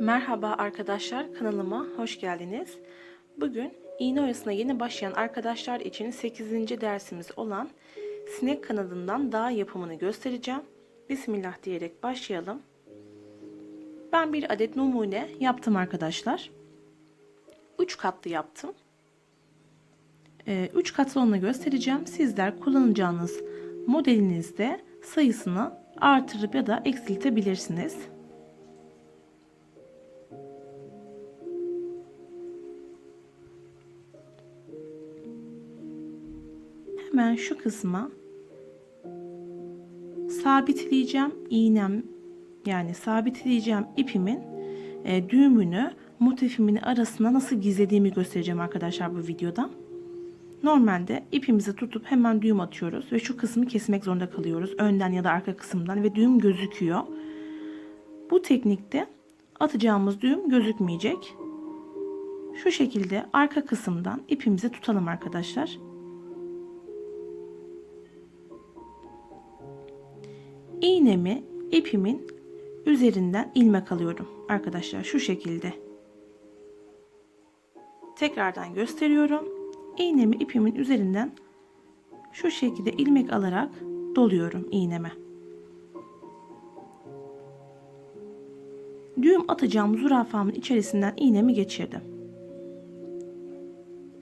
Merhaba arkadaşlar kanalıma hoş geldiniz. Bugün iğne oyasına yeni başlayan arkadaşlar için 8. dersimiz olan sinek kanadından dağ yapımını göstereceğim. Bismillah diyerek başlayalım. Ben bir adet numune yaptım arkadaşlar. 3 katlı yaptım. 3 katlı onu göstereceğim. Sizler kullanacağınız modelinizde sayısını artırıp ya da eksiltebilirsiniz. Hemen şu kısma sabitleyeceğim iğnem yani sabitleyeceğim ipimin e, düğümünü motifimin arasına nasıl gizlediğimi göstereceğim arkadaşlar bu videoda. Normalde ipimizi tutup hemen düğüm atıyoruz ve şu kısmı kesmek zorunda kalıyoruz. Önden ya da arka kısımdan ve düğüm gözüküyor. Bu teknikte atacağımız düğüm gözükmeyecek. Şu şekilde arka kısımdan ipimizi tutalım arkadaşlar. İğnemi ipimin üzerinden ilmek alıyorum. Arkadaşlar şu şekilde. Tekrardan gösteriyorum. İğnemi ipimin üzerinden şu şekilde ilmek alarak doluyorum iğneme. Düğüm atacağım zürafamın içerisinden iğnemi geçirdim.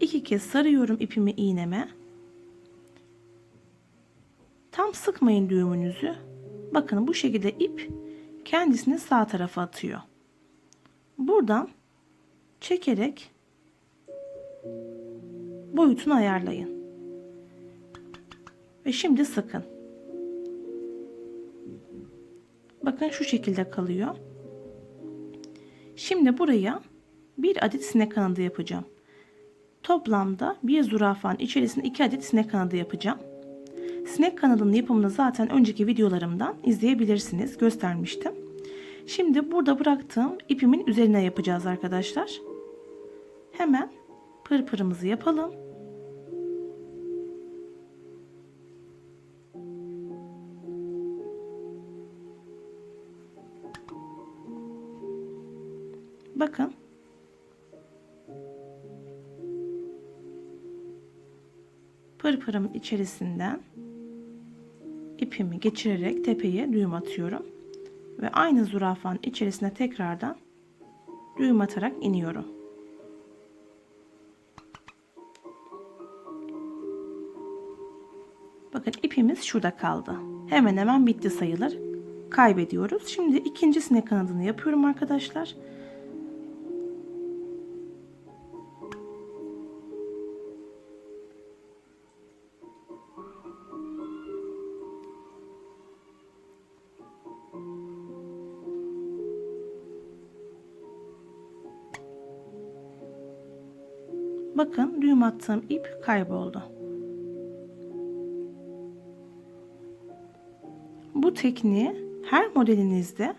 İki kez sarıyorum ipimi iğneme. Tam sıkmayın düğümünüzü Bakın bu şekilde ip kendisini sağ tarafa atıyor. Buradan çekerek boyutunu ayarlayın. Ve şimdi sıkın. Bakın şu şekilde kalıyor. Şimdi buraya bir adet sinek kanadı yapacağım. Toplamda bir zürafanın içerisinde iki adet sinek kanadı yapacağım. Sinek kanalının yapımını zaten önceki videolarımdan izleyebilirsiniz. Göstermiştim. Şimdi burada bıraktığım ipimin üzerine yapacağız arkadaşlar. Hemen pırpırımızı yapalım. Bakın. Pırpırımın içerisinden ipimi geçirerek tepeye düğüm atıyorum. Ve aynı zürafanın içerisine tekrardan düğüm atarak iniyorum. Bakın ipimiz şurada kaldı. Hemen hemen bitti sayılır. Kaybediyoruz. Şimdi ikinci sinek kanadını yapıyorum arkadaşlar. Bakın düğüm attığım ip kayboldu. Bu tekniği her modelinizde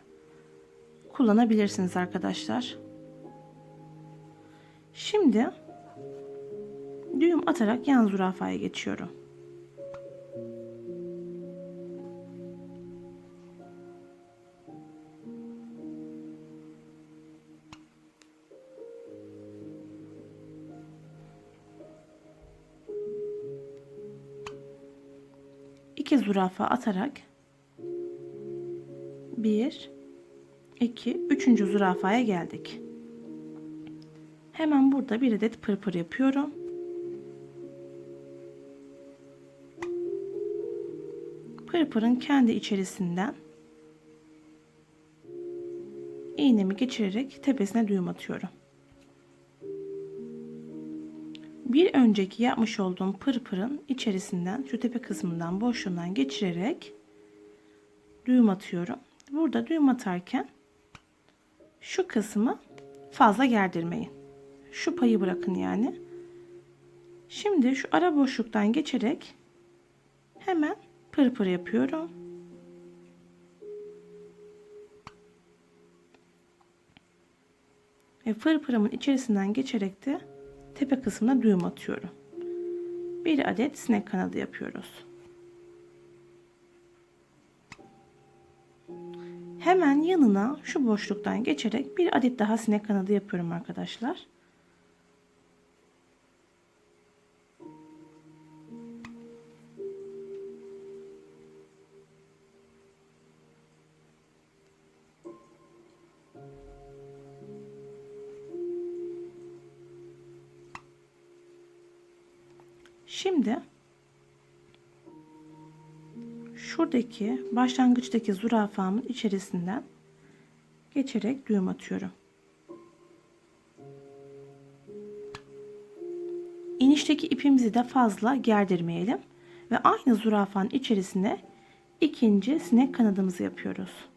kullanabilirsiniz arkadaşlar. Şimdi düğüm atarak yan zürafaya geçiyorum. İki zürafa atarak bir, iki, üçüncü zürafaya geldik. Hemen burada bir adet pırpır yapıyorum. Pırpırın kendi içerisinden iğnemi geçirerek tepesine düğüm atıyorum. Bir önceki yapmış olduğum pırpırın içerisinden şu tepe kısmından boşluğundan geçirerek düğüm atıyorum. Burada düğüm atarken şu kısmı fazla gerdirmeyin. Şu payı bırakın yani. Şimdi şu ara boşluktan geçerek hemen pırpır yapıyorum. Ve pırpırımın içerisinden geçerek de tepe kısmına düğüm atıyorum. Bir adet sinek kanadı yapıyoruz. Hemen yanına şu boşluktan geçerek bir adet daha sinek kanadı yapıyorum arkadaşlar. Şimdi şuradaki başlangıçtaki zürafamın içerisinden geçerek düğüm atıyorum. İnişteki ipimizi de fazla gerdirmeyelim ve aynı zürafanın içerisine ikinci sinek kanadımızı yapıyoruz.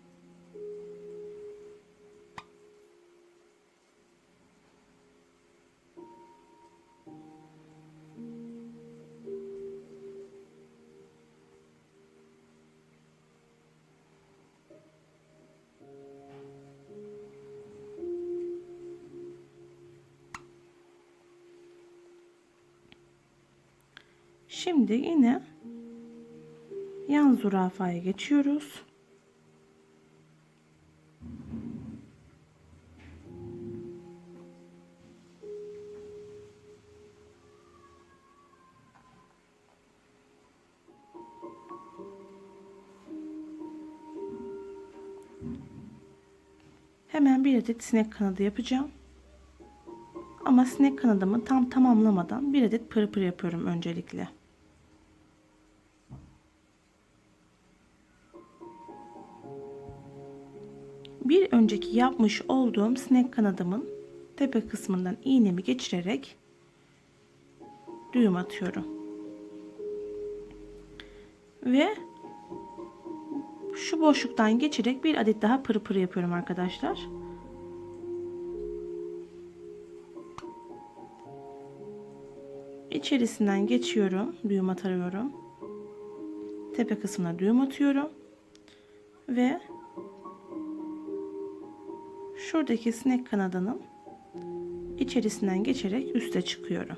Şimdi yine yan zürafaya geçiyoruz. Hemen bir adet sinek kanadı yapacağım. Ama sinek kanadımı tam tamamlamadan bir adet pırpır yapıyorum öncelikle. Önceki yapmış olduğum sinek kanadımın tepe kısmından iğnemi geçirerek düğüm atıyorum. Ve şu boşluktan geçerek bir adet daha pırpır yapıyorum arkadaşlar. İçerisinden geçiyorum. Düğüm atıyorum. Tepe kısmına düğüm atıyorum. Ve şuradaki sinek kanadının içerisinden geçerek üste çıkıyorum.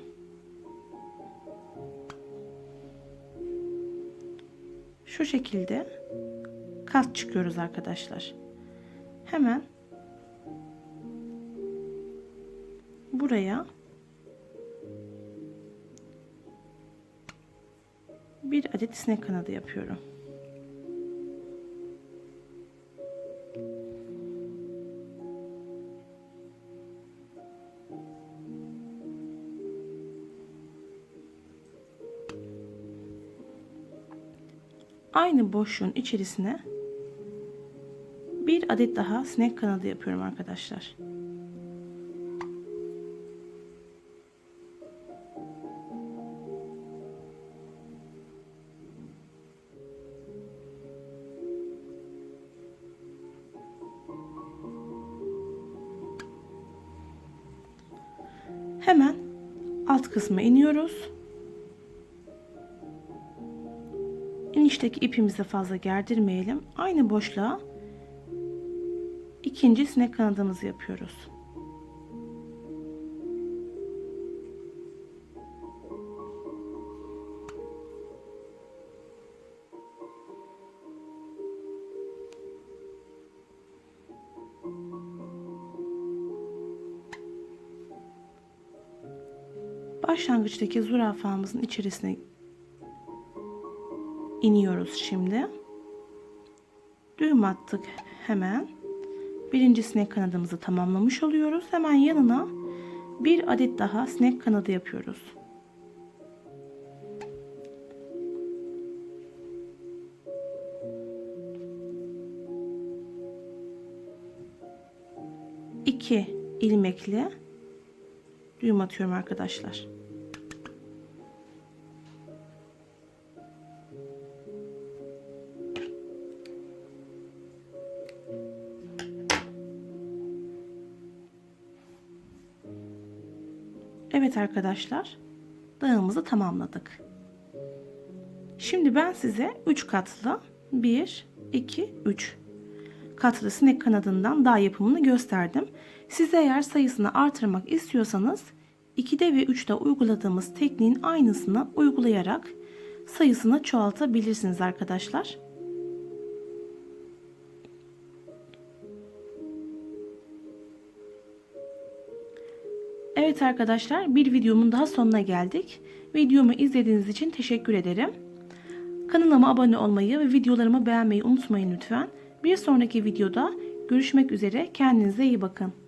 Şu şekilde kat çıkıyoruz arkadaşlar. Hemen buraya bir adet sinek kanadı yapıyorum. Aynı boşluğun içerisine bir adet daha sinek kanadı yapıyorum arkadaşlar. Hemen alt kısma iniyoruz. İnişteki ipimizi fazla gerdirmeyelim. Aynı boşluğa ikinci sinek kanadımızı yapıyoruz. Başlangıçtaki zürafamızın içerisine iniyoruz şimdi. Düğüm attık hemen. Birinci sinek kanadımızı tamamlamış oluyoruz. Hemen yanına bir adet daha sinek kanadı yapıyoruz. İki ilmekli düğüm atıyorum arkadaşlar. Evet arkadaşlar dağımızı tamamladık. Şimdi ben size 3 katlı 1, 2, 3 katlı sinek kanadından dağ yapımını gösterdim. Siz eğer sayısını artırmak istiyorsanız 2'de ve 3'te uyguladığımız tekniğin aynısını uygulayarak sayısını çoğaltabilirsiniz arkadaşlar. Evet arkadaşlar bir videomun daha sonuna geldik. Videomu izlediğiniz için teşekkür ederim. Kanalıma abone olmayı ve videolarımı beğenmeyi unutmayın lütfen. Bir sonraki videoda görüşmek üzere. Kendinize iyi bakın.